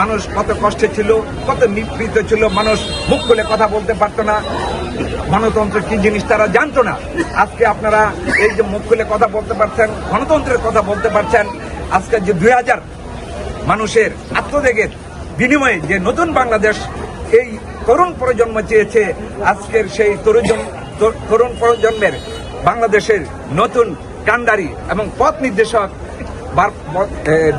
মানুষ কত কষ্টে ছিল, কত নিপীড়িত ছিল, মানুষ মুখ খুলে কথা বলতে পারতো না। গণতন্ত্র কি জিনিস তারা জানতো না। আজকে আপনারা এই যে মুখ খুলে কথা বলতে পারছেন, গণতন্ত্রের কথা বলতে পারছেন, আজকে যে দুই হাজার মানুষের আত্মত্যাগের বিনিময়ে যে নতুন বাংলাদেশ, এই তরুণ প্রজন্ম চেয়েছে, আজকের সেই তরুণ তরুণ প্রজন্মের বাংলাদেশের নতুন কান্ডারি এবং পথ নির্দেশক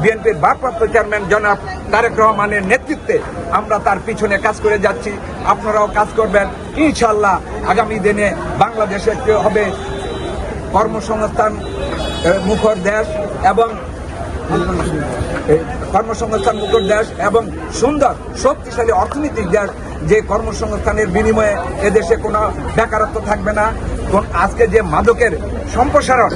বিএনপির ভারপ্রাপ্ত চেয়ারম্যান জনাব তারেক রহমানের নেতৃত্বে আমরা তার পিছনে কাজ করে যাচ্ছি। আপনারাও কাজ করবেন। ইনশাল্লাহ আগামী দিনে বাংলাদেশে হবে কর্মসংস্থান মুখর দেশ এবং কর্মসংস্থান মুখর দেশ এবং সুন্দর, শক্তিশালী অর্থনৈতিক দেশ যে কর্মসংস্থানের বিনিময়ে এদেশে কোনো বেকারত্ব থাকবে না। আজকে যে মাদকের সম্প্রসারণ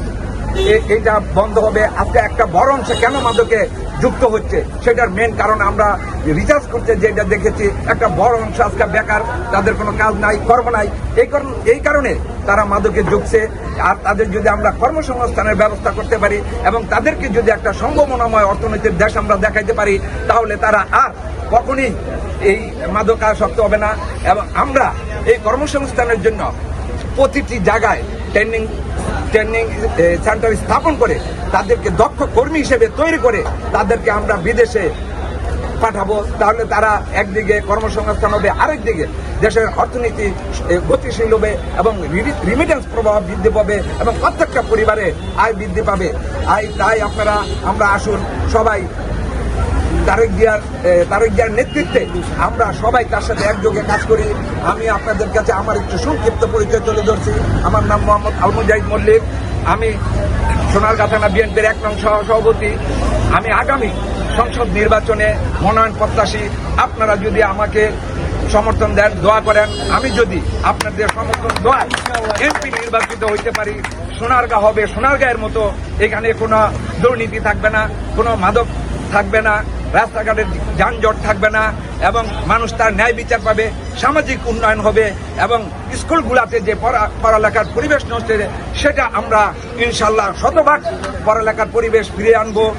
এ- এটা বন্ধ হবে। আজকে একটা বড় অংশ কেন মাদকে যুক্ত হচ্ছে? সেটার মেন কারণ আমরা রিসার্চ করতে যেটা দেখেছি, একটা বড় অংশ আজকে বেকার, তাদের কোনো কাজ নাই, কর্ম নাই। এই কারণ এই কারণে তারা মাদকে যুগছে আর তাদের যদি আমরা কর্মসংস্থানের ব্যবস্থা করতে পারি এবং তাদেরকে যদি একটা সম্ভাবনাময় অর্থনৈতিক দেশ আমরা দেখাইতে পারি, তাহলে তারা আর কখনই এই মাদকাসক্ত হবে না। এবং আমরা এই কর্মসংস্থানের জন্য প্রতিটি জায়গায় ট্রেনিং ট্রেনিং সেন্টার স্থাপন করে তাদেরকে দক্ষ কর্মী হিসেবে তৈরি করে তাদেরকে আমরা বিদেশে পাঠাবো। তাহলে তারা একদিকে কর্মসংস্থান হবে, আরেকদিকে দেশের অর্থনীতি গতিশীল হবে এবং রিমিটেন্স প্রবাহ বৃদ্ধি পাবে এবং প্রত্যেকটা পরিবারে আয় বৃদ্ধি পাবে। আয় তাই আপনারা, আমরা আসুন সবাই তারেক জিয়ার তারেক জিয়ার নেতৃত্বে আমরা সবাই তার সাথে একযোগে কাজ করি। আমি আপনাদের কাছে আমার একটু সংক্ষিপ্ত পরিচয় তুলে ধরছি। আমার নাম মোহাম্মদ আলমুজাহিদ মল্লিক। আমি সোনারগাঁ থানা বিএনপির এক নং সহ সভাপতি। আমি আগামী সংসদ নির্বাচনে মনোনয়ন প্রত্যাশী। আপনারা যদি আমাকে সমর্থন দেন, দোয়া করেন। আমি যদি আপনাদের সমর্থন দোয়ায় এমপি নির্বাচিত হইতে পারি, সোনারগাঁ হবে সোনারগাঁয়ের মতো। এখানে কোনো দুর্নীতি থাকবে না, কোনো মাদক থাকবে না। রাস্তাঘাটের যানজট থাকবে না এবং মানুষ তার ন্যায় বিচার পাবে, সামাজিক উন্নয়ন হবে এবং স্কুলগুলাতে যে পড়া- পড়ালেখার পরিবেশ নষ্ট সেটা আমরা ইনশাল্লাহ শতভাগ পড়ালেখার পরিবেশ ফিরে আনব।